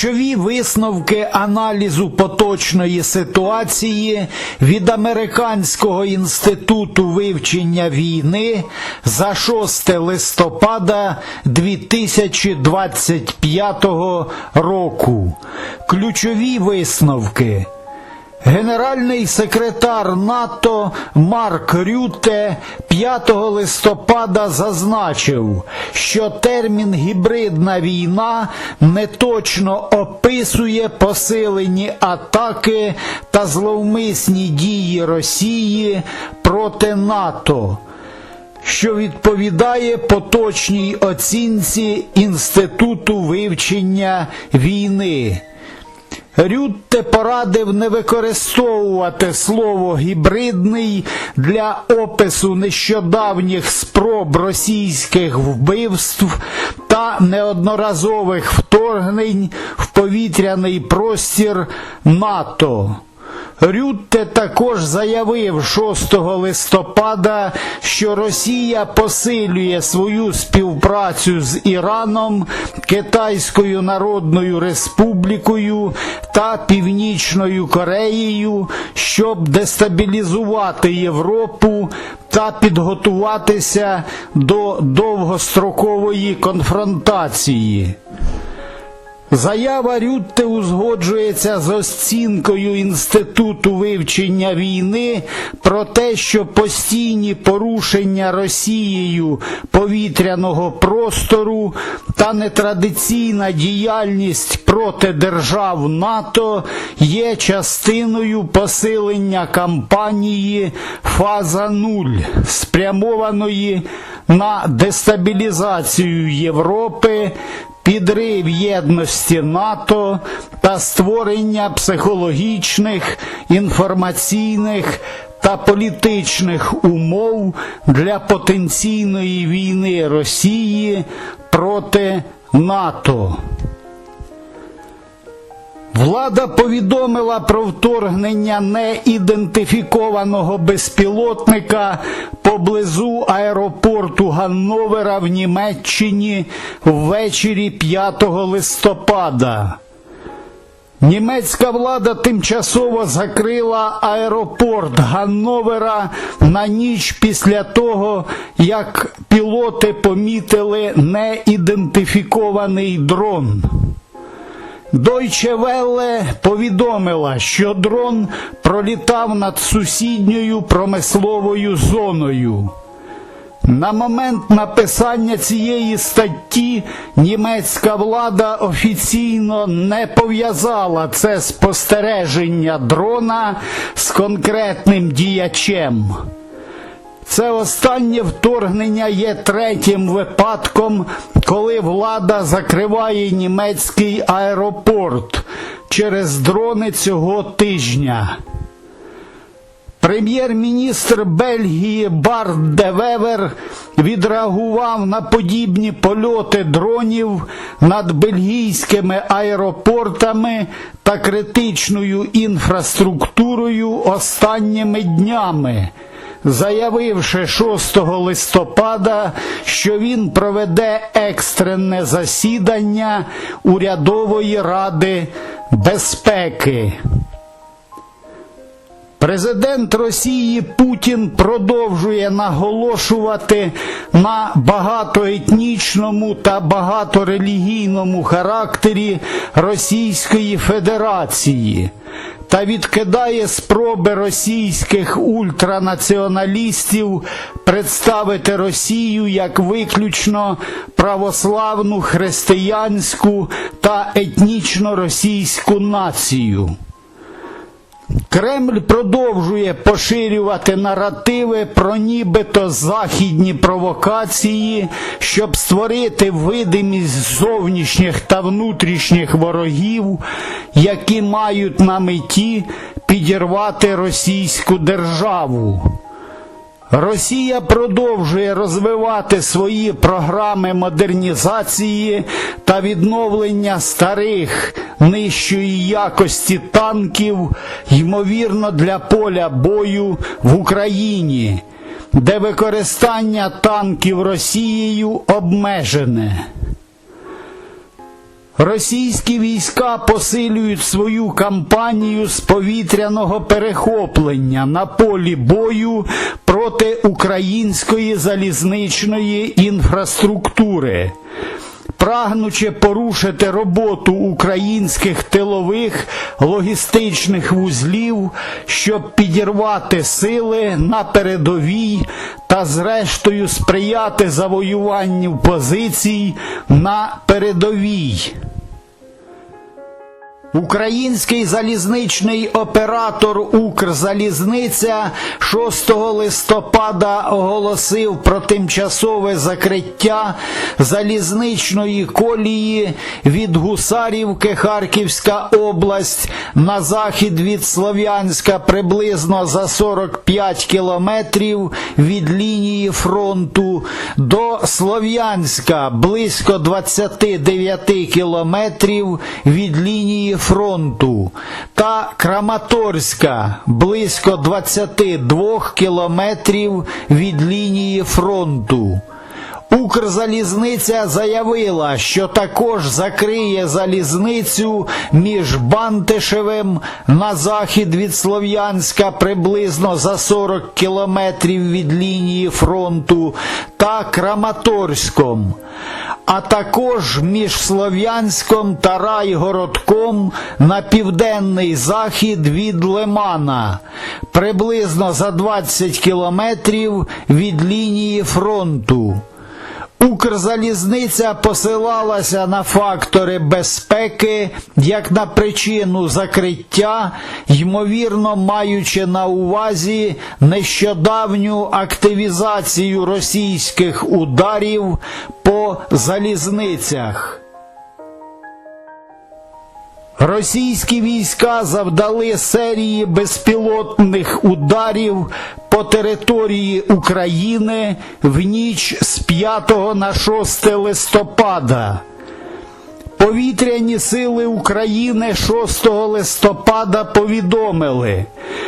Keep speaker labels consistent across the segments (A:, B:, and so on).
A: Ключові висновки аналізу поточної ситуації від Американського інституту вивчення війни за 6 листопада 2025 року. Ключові висновки. Генеральний секретар НАТО Марк Рютте 5 листопада зазначив, що термін гібридна війна неточно описує посилені атаки та зловмисні дії Росії проти НАТО. Що відповідає поточній оцінці Інституту вивчення війни. Рютте порадив не використовувати слово гібридний для опису нещодавніх спроб російських вбивств та неодноразових вторгнень в повітряний простір НАТО. Рютте також заявив 6 листопада, що Росія посилює свою співпрацю з Іраном, Китайською Народною Республікою та Північною Кореєю, щоб дестабілізувати Європу та підготуватися до довгострокової конфронтації. Заява Рютте узгоджується з оцінкою Інституту вивчення війни про те, що постійні порушення Росією повітряного простору та нетрадиційна діяльність проти держав НАТО є частиною посилення кампанії Фаза нуль, спрямованої на дестабілізацію Європи підрив єдності НАТО та створення психологічних, інформаційних та політичних умов для потенційної війни Росії проти НАТО. Влада повідомила про вторгнення неідентифікованого безпілотника поблизу аеропорту Ганновера в Німеччині ввечері 5 листопада. Німецька влада тимчасово закрила аеропорт Ганновера на ніч після того, як пілоти помітили неідентифікований дрон. Deutsche Welle повідомила, що дрон пролітав над сусідньою промисловою зоною. На момент написання цієї статті німецька влада офіційно не пов'язала це спостереження дрона з конкретним діячем. Це останнє вторгнення є третім випадком, коли влада закриває німецький аеропорт через дрони цього тижня. Прем'єр-міністр Бельгії Барт де Вевер відреагував на подібні польоти дронів над бельгійськими аеропортами та критичною інфраструктурою останніми днями заявивши 6 листопада, що він проведе екстрене засідання урядової ради безпеки. Президент Росії Путін продовжує наголошувати на багатоетнічному та багаторелігійному характері Російської Федерації та відкидає спроби російських ультранаціоналістів представити Росію як виключно православну християнську та етнічно російську націю. Кремль продовжує поширювати наративи про нібито західні провокації, щоб створити видимість зовнішніх та внутрішніх ворогів, які мають на меті підірвати російську державу. Росія продовжує розвивати свої програми модернізації та відновлення старих нижчої якості танків, ймовірно, для поля бою в Україні, де використання танків Росією обмежене. Російські війська посилюють свою кампанію з повітряного перехоплення на полі бою проти української залізничної інфраструктури. Прагнучи порушити роботу українських тилових логістичних вузлів, щоб підірвати сили на передовій та зрештою сприяти завоюванню позицій на передовій. Український залізничний оператор Укрзалізниця 6 листопада оголосив про тимчасове закриття залізничної колії від Гусарівки Харківська область на захід від Слов'янська приблизно за 45 кілометрів від лінії фронту. До Слов'янська близько 29 кілометрів від лінії фронту та Краматорська близько 22 кілометрів від лінії фронту. Укрзалізниця заявила, що також закриє залізницю між Бантишевим на захід від Слов'янська приблизно за 40 кілометрів від лінії фронту та Краматорськом, а також між Слов'янськом та Райгородком на південний захід від Лимана, приблизно за 20 кілометрів від лінії фронту. Укрзалізниця посилалася на фактори безпеки як на причину закриття, ймовірно маючи на увазі нещодавню активізацію російських ударів по залізницях. Російські війська завдали серії безпілотних ударів по території України в ніч з 5 на 6 листопада. Повітряні сили України 6 листопада повідомили,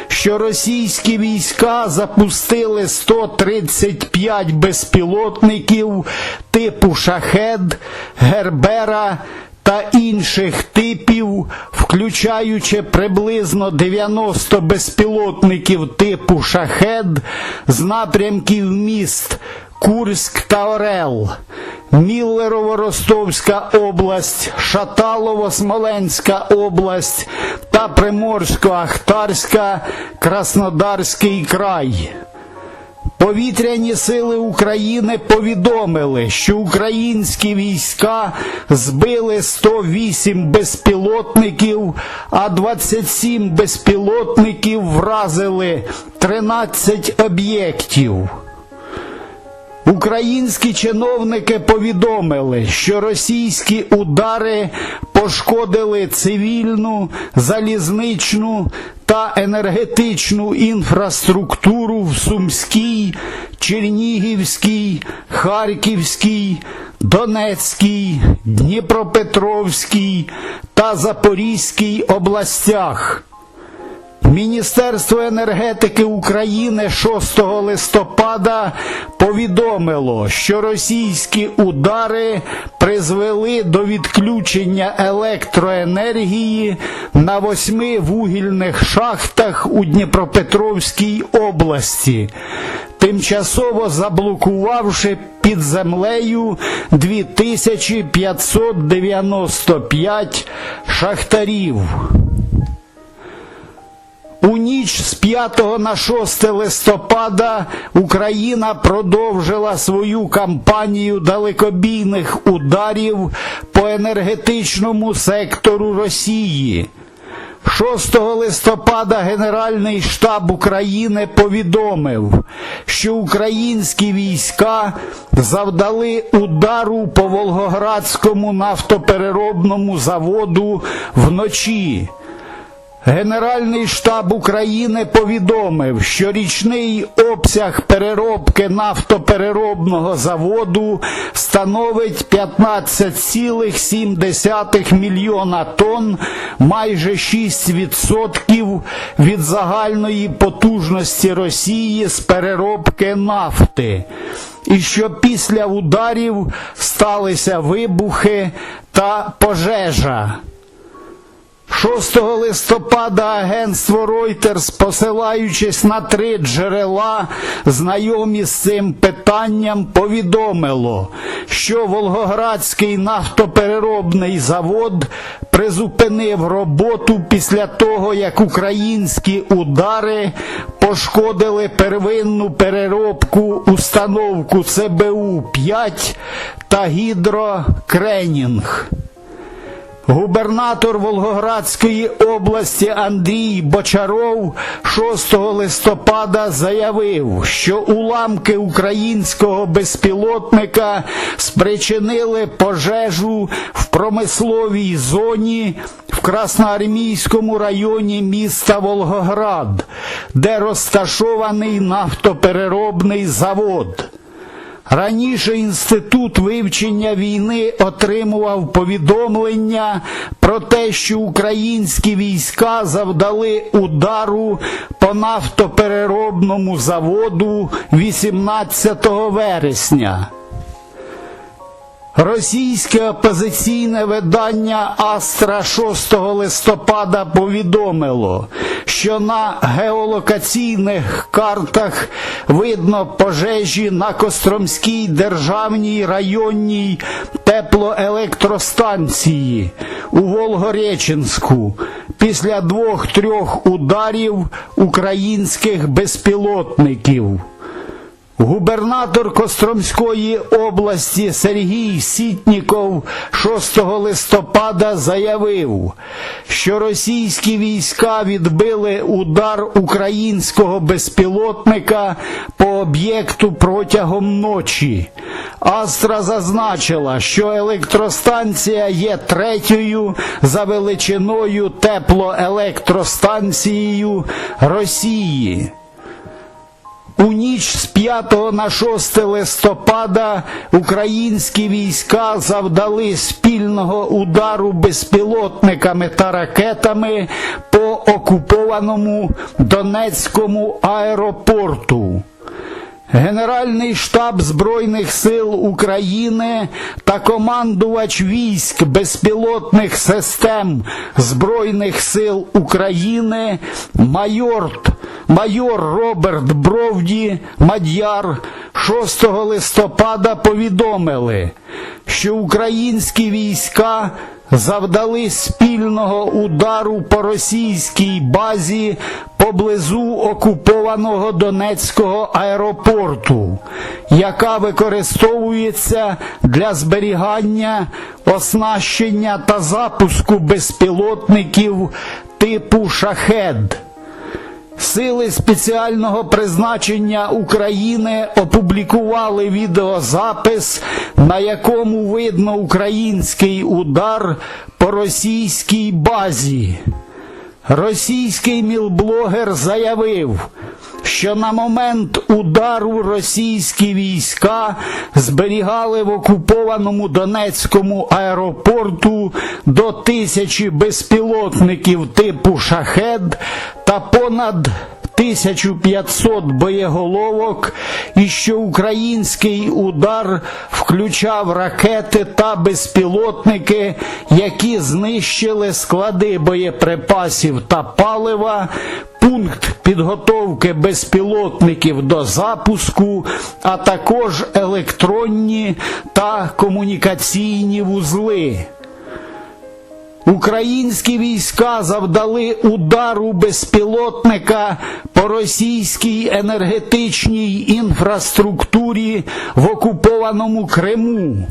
A: що російські війська запустили 135 безпілотників типу Шахед, Гербера та інших типів, включаючи приблизно 90 безпілотників типу Шахед з напрямків міст Курськ та Орел, Міллерово-Ростовська область, Шаталово-Смоленська область та Приморсько-Ахтарська Краснодарський край. Повітряні сили України повідомили, що українські війська збили 108 безпілотників, а 27 безпілотників вразили 13 об'єктів. Українські чиновники повідомили, що російські удари пошкодили цивільну, залізничну та енергетичну інфраструктуру в Сумській, Чернігівській, Харківській, Донецькій, Дніпропетровській та Запорізькій областях. Міністерство енергетики України 6 листопада повідомило, що російські удари призвели до відключення електроенергії на восьми вугільних шахтах у Дніпропетровській області, тимчасово заблокувавши під землею 2595 шахтарів. У ніч з 5 на 6 листопада Україна продовжила свою кампанію далекобійних ударів по енергетичному сектору Росії. 6 листопада Генеральний штаб України повідомив, що українські війська завдали удару по Волгоградському нафтопереробному заводу вночі. Генеральний штаб України повідомив, що річний обсяг переробки нафтопереробного заводу становить 15,7 мільйона тонн, майже 6% від загальної потужності Росії з переробки нафти. І що після ударів сталися вибухи та пожежа. 6 листопада агентство Reuters, посилаючись на три джерела, знайомі з цим питанням, повідомило, що Волгоградський нафтопереробний завод призупинив роботу після того, як українські удари пошкодили первинну переробку установку ЦБУ-5 та гідрокренінг. Губернатор Волгоградської області Андрій Бочаров 6 листопада заявив, що уламки українського безпілотника спричинили пожежу в промисловій зоні в Красноармійському районі міста Волгоград, де розташований нафтопереробний завод. Раніше інститут вивчення війни отримував повідомлення про те, що українські війська завдали удару по нафтопереробному заводу 18 вересня. Російське опозиційне видання Астра 6 листопада повідомило, що на геолокаційних картах видно пожежі на Костромській державній районній теплоелектростанції у Волгореченську після двох-трьох ударів українських безпілотників. Губернатор Костромської області Сергій Сітніков 6 листопада заявив, що російські війська відбили удар українського безпілотника по об'єкту протягом ночі. Астра зазначила, що електростанція є третьою за величиною теплоелектростанцією Росії. У ніч з 5 на 6 листопада українські війська завдали спільного удару безпілотниками та ракетами по окупованому Донецькому аеропорту. Генеральний штаб Збройних сил України та командувач військ безпілотних систем Збройних сил України майор, майор Роберт Бровді Мадяр 6 листопада повідомили, що українські війська завдали спільного удару по російській базі поблизу окупованого Донецького аеропорту, яка використовується для зберігання, оснащення та запуску безпілотників типу шахед. Сили спеціального призначення України опублікували відеозапис, на якому видно український удар по російській базі. Російський мілблогер заявив, що на момент удару російські війська зберігали в окупованому Донецькому аеропорту до тисячі безпілотників типу шахед та понад 1500 боєголовок, і що український удар включав ракети та безпілотники, які знищили склади боєприпасів та палива, пункт підготовки безпілотників до запуску, а також електронні та комунікаційні вузли. Українські війська завдали удару безпілотника по російській енергетичній інфраструктурі в окупованому Криму.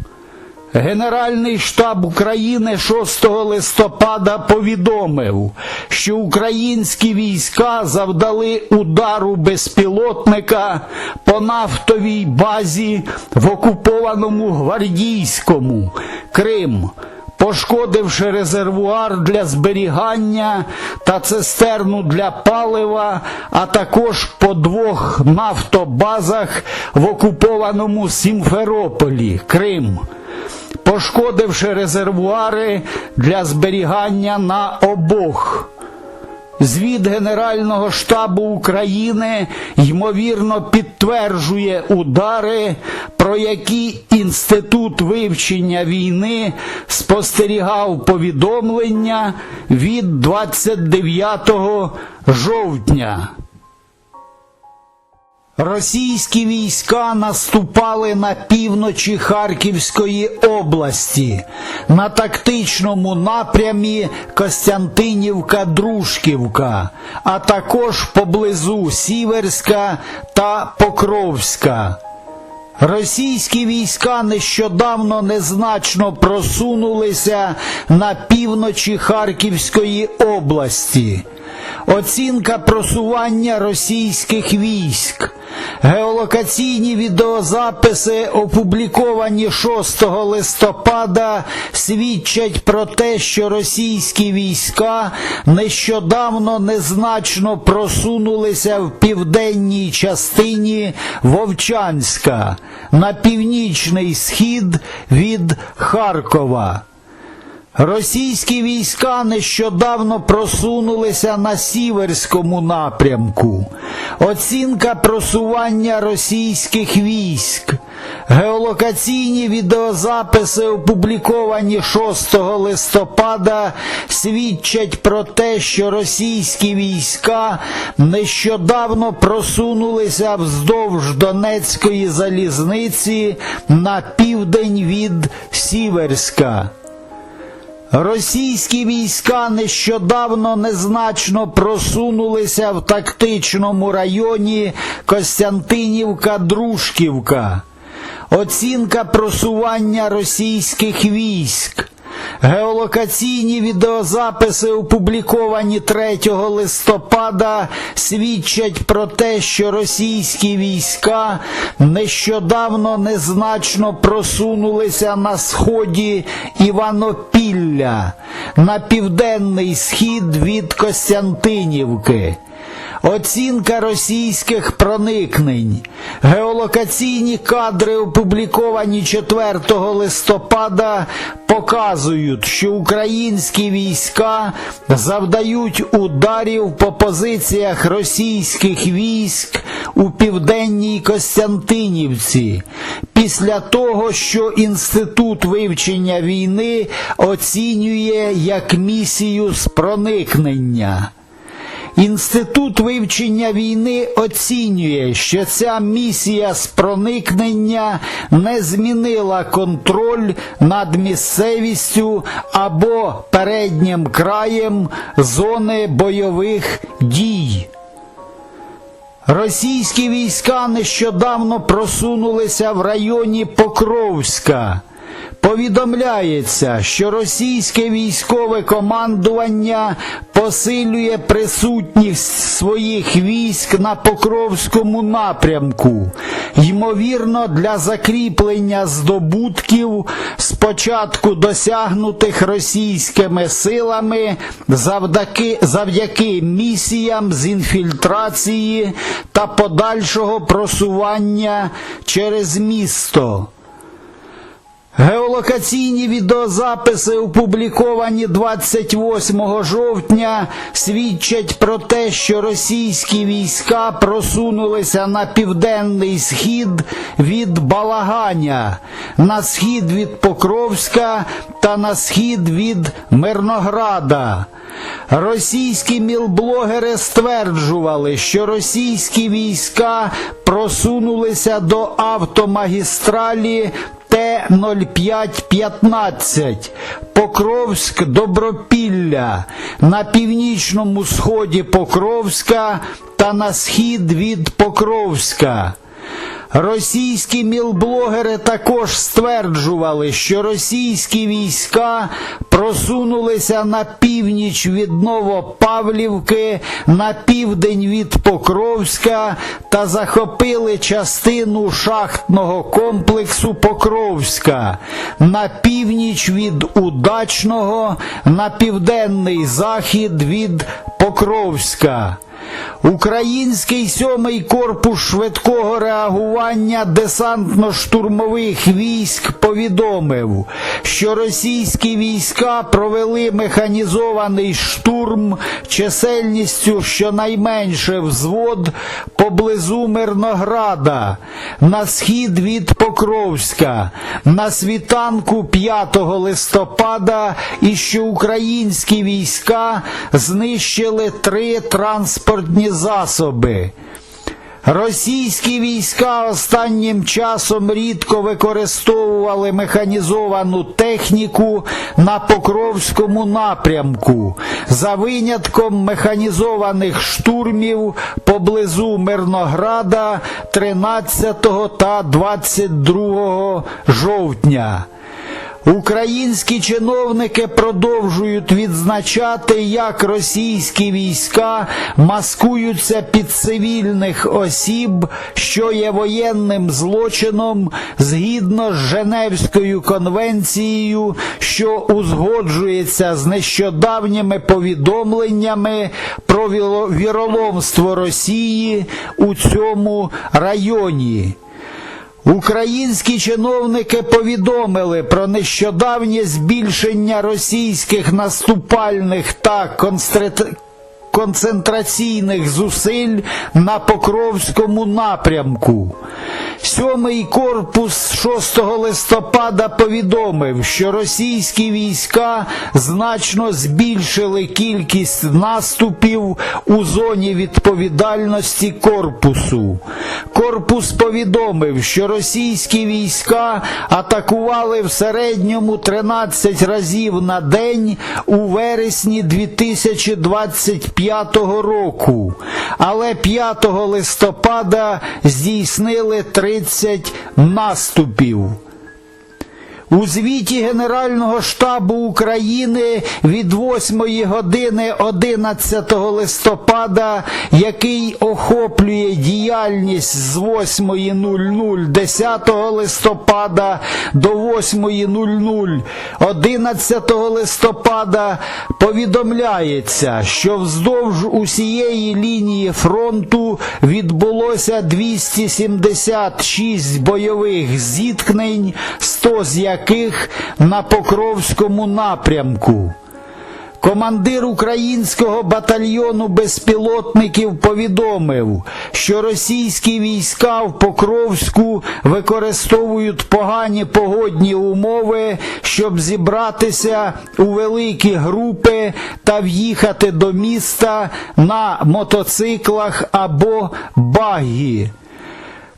A: Генеральний штаб України 6 листопада повідомив, що українські війська завдали удару безпілотника по нафтовій базі в окупованому Гвардійському Крим пошкодивши резервуар для зберігання та цистерну для палива, а також по двох нафтобазах в окупованому Сімферополі, Крим. Пошкодивши резервуари для зберігання на обох. Звіт Генерального штабу України ймовірно підтверджує удари, про які Інститут вивчення війни спостерігав повідомлення від 29 жовтня. Російські війська наступали на півночі Харківської області на тактичному напрямі Костянтинівка-Дружківка, а також поблизу Сіверська та Покровська. Російські війська нещодавно незначно просунулися на півночі Харківської області. Оцінка просування російських військ. Геолокаційні відеозаписи, опубліковані 6 листопада, свідчать про те, що російські війська нещодавно незначно просунулися в південній частині Вовчанська на північний схід від Харкова. Російські війська нещодавно просунулися на сіверському напрямку. Оцінка просування російських військ. Геолокаційні відеозаписи, опубліковані 6 листопада, свідчать про те, що російські війська нещодавно просунулися вздовж Донецької залізниці на південь від Сіверська. Російські війська нещодавно незначно просунулися в тактичному районі Костянтинівка-Дружківка. Оцінка просування російських військ. Геолокаційні відеозаписи, опубліковані 3 листопада, свідчать про те, що російські війська нещодавно незначно просунулися на сході Іванопілля на південний схід від Костянтинівки. Оцінка російських проникнень. Геолокаційні кадри, опубліковані 4 листопада, показують, що українські війська завдають ударів по позиціях російських військ у південній Костянтинівці. Після того, що Інститут вивчення війни оцінює як місію з проникнення. Інститут вивчення війни оцінює, що ця місія з проникнення не змінила контроль над місцевістю або переднім краєм зони бойових дій. Російські війська нещодавно просунулися в районі Покровська. Повідомляється, що російське військове командування посилює присутність своїх військ на Покровському напрямку, ймовірно, для закріплення здобутків, спочатку досягнутих російськими силами завдяки, завдяки місіям з інфільтрації та подальшого просування через місто. Геолокаційні відеозаписи, опубліковані 28 жовтня, свідчать про те, що російські війська просунулися на південний схід від Балаганя, на схід від Покровська та на схід від Мирнограда. Російські мілблогери стверджували, що російські війська просунулися до автомагістралі Т-0515 Покровськ Добропілля на північному сході Покровська та на схід від Покровська. Російські мілблогери також стверджували, що російські війська просунулися на північ від Новопавлівки, на південь від Покровська та захопили частину шахтного комплексу Покровська, на північ від Удачного, на південний захід від Покровська. Український сьомий корпус швидкого реагування десантно-штурмових військ повідомив, що російські війська провели механізований штурм чисельністю щонайменше взвод поблизу Мирнограда на схід від Покровська на світанку 5 листопада і що українські війська знищили три транспортні засоби. Російські війська останнім часом рідко використовували механізовану техніку на Покровському напрямку, за винятком механізованих штурмів поблизу Мирнограда 13 та 22 жовтня. Українські чиновники продовжують відзначати, як російські війська маскуються під цивільних осіб, що є воєнним злочином згідно з Женевською конвенцією, що узгоджується з нещодавніми повідомленнями про віроломство Росії у цьому районі. Українські чиновники повідомили про нещодавнє збільшення російських наступальних та констре- концентраційних зусиль на Покровському напрямку. Сьомий корпус 6 листопада повідомив, що російські війська значно збільшили кількість наступів у зоні відповідальності корпусу. Корпус повідомив, що російські війська атакували в середньому 13 разів на день у вересні 2025 року, але 5 листопада здійснили 30 наступів. У звіті Генерального штабу України від 8 години 11 листопада, який охоплює діяльність з 8.00 10 листопада до 8.00 11 листопада, повідомляється, що вздовж усієї лінії фронту відбулося 276 бойових зіткнень, 100 з яких на Покровському напрямку. Командир українського батальйону безпілотників повідомив, що російські війська в Покровську використовують погані погодні умови, щоб зібратися у великі групи та в'їхати до міста на мотоциклах або багі.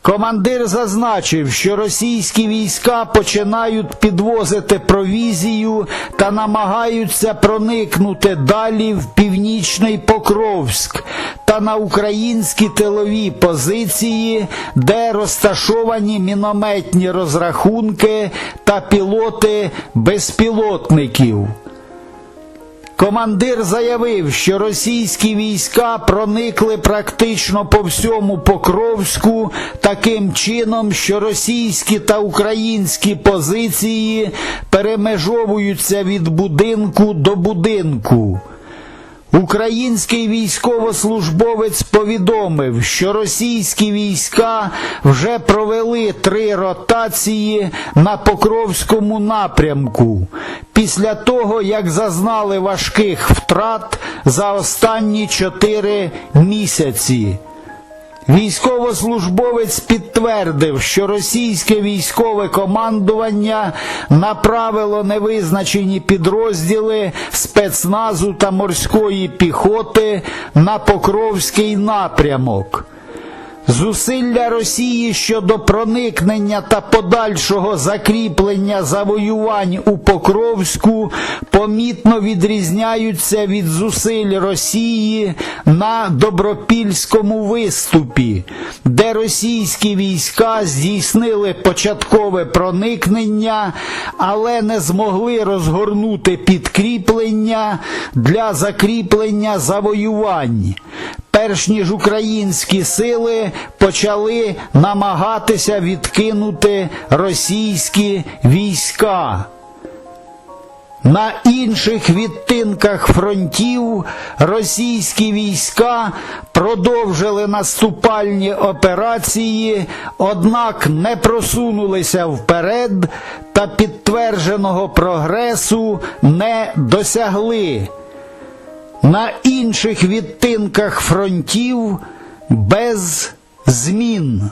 A: Командир зазначив, що російські війська починають підвозити провізію та намагаються проникнути далі в північний Покровськ та на українські тилові позиції, де розташовані мінометні розрахунки та пілоти безпілотників. Командир заявив, що російські війська проникли практично по всьому Покровську таким чином, що російські та українські позиції перемежовуються від будинку до будинку. Український військовослужбовець повідомив, що російські війська вже провели три ротації на Покровському напрямку після того, як зазнали важких втрат за останні чотири місяці. Військовослужбовець підтвердив, що російське військове командування направило невизначені підрозділи спецназу та морської піхоти на Покровський напрямок. Зусилля Росії щодо проникнення та подальшого закріплення завоювань у Покровську помітно відрізняються від зусиль Росії на добропільському виступі, де російські війська здійснили початкове проникнення, але не змогли розгорнути підкріплення для закріплення завоювань. Перш ніж українські сили почали намагатися відкинути російські війська. На інших відтинках фронтів російські війська продовжили наступальні операції, однак не просунулися вперед та підтвердженого прогресу не досягли. На інших відтинках фронтів без змін.